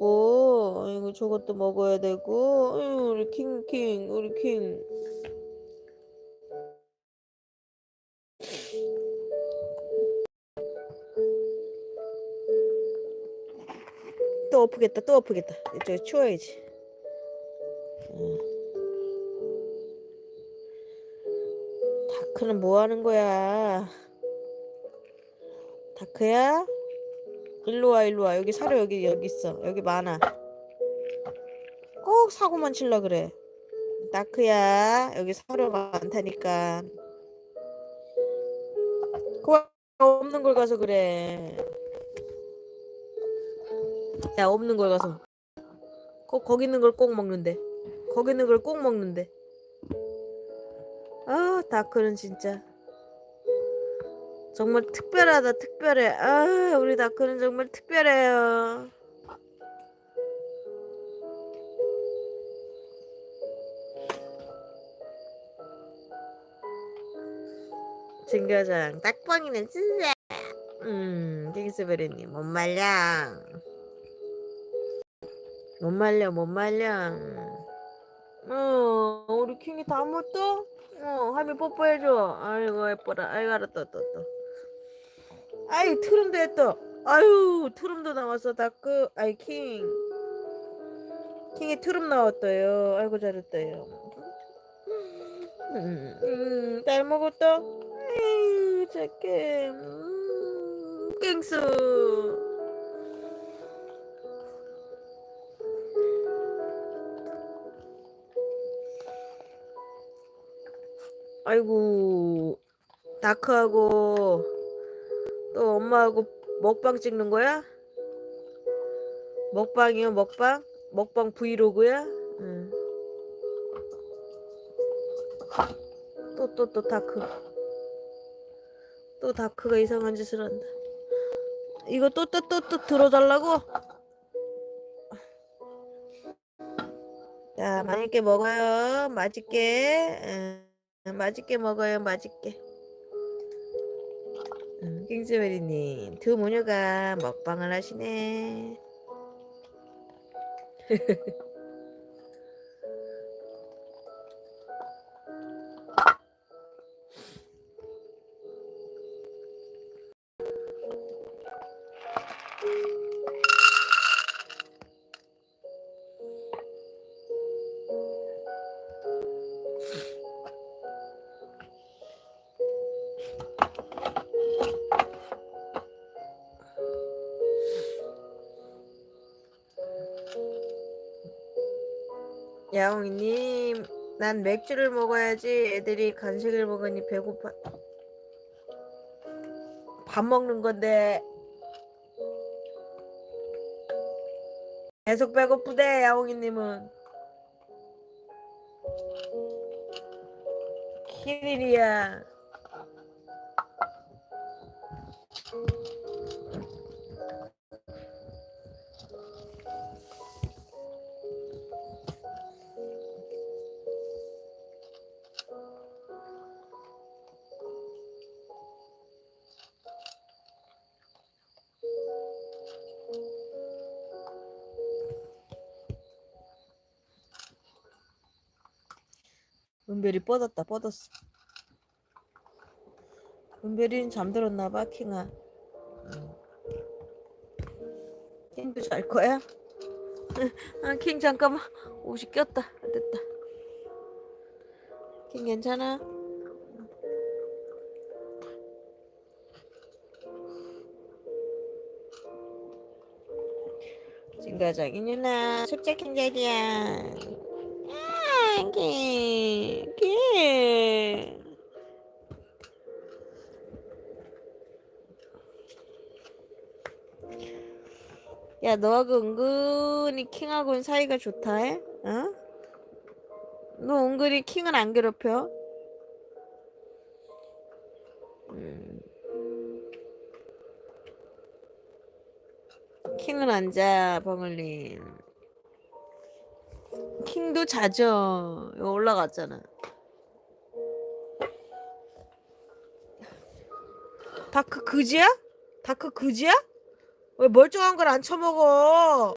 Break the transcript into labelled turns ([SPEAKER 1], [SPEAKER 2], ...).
[SPEAKER 1] 먹고 아이고 저것도 먹어야 되고 우리 킹킹 우리 킹. 또 엎으겠다 또 엎으겠다. 이쪽에 치워야지. 응. 다크는 뭐 하는 거야? 다크야 일로 와 일로 와. 여기 사료 여기 여기 있어. 여기 많아. 꼭 사고만 칠라 그래. 다크야 여기 사료 많다니까. 그거 없는 걸 가서 그래. 야 없는 걸 가서. 꼭 거기 있는 걸 꼭 먹는데. 거기 있는 걸 꼭 먹는데. 아 다크는 진짜 정말 특별하다 특별해. 아 우리 다크는 정말 특별해요. 증가장 딱방이는 진짜. 음 킹스베리님 못 말려. 못 말려 못 말려. 어 우리 킹이 다 먹었어? 어 하미 뽀뽀해줘. 아이고 예뻐라. 아이고 알았다 또또 아이 트름도 했다. 아유 트름도 나왔어 다크. 아이 킹. 킹이 트름 나왔어요. 아이고 잘했어요. 음, 음, 잘 먹었다. 아유 작게 음, 깽수. 아이고 다크하고 또 엄마하고 먹방 찍는 거야? 먹방이요 먹방? 먹방 브이로그야? 응. 또 또 또 다크 또 다크가 이상한 짓을 한다 이거 또 또 또 또 들어달라고? 자 맛있게 먹어요 맛있게 응, 맛있게 먹어요 맛있게 음, 킹스베리님 두 모녀가 먹방을 하시네 야옹이님 난 맥주를 먹어야지 애들이 간식을 먹으니 배고파. 밥 먹는 건데. 계속 배고프대 야옹이님은. 키릴이야 은별이 뻗었다 뻗었어 은별이는 잠들었나봐 킹아 응. 킹도 잘 거야? 아, 킹 잠깐만 옷이 꼈다 안 됐다 킹 괜찮아? 진가장이 누나 숙제 킹자리야 아, 킹, 킹. 야, 너하고 은근히 킹하고는 사이가 좋다 해? 어? 너 은근히 킹은 안 괴롭혀? 음. 킹은 안 자, 벙을님. 킹도 자죠. 이거 올라갔잖아. 다크 그지야? 다크 그지야? 왜 멀쩡한 걸안 처먹어?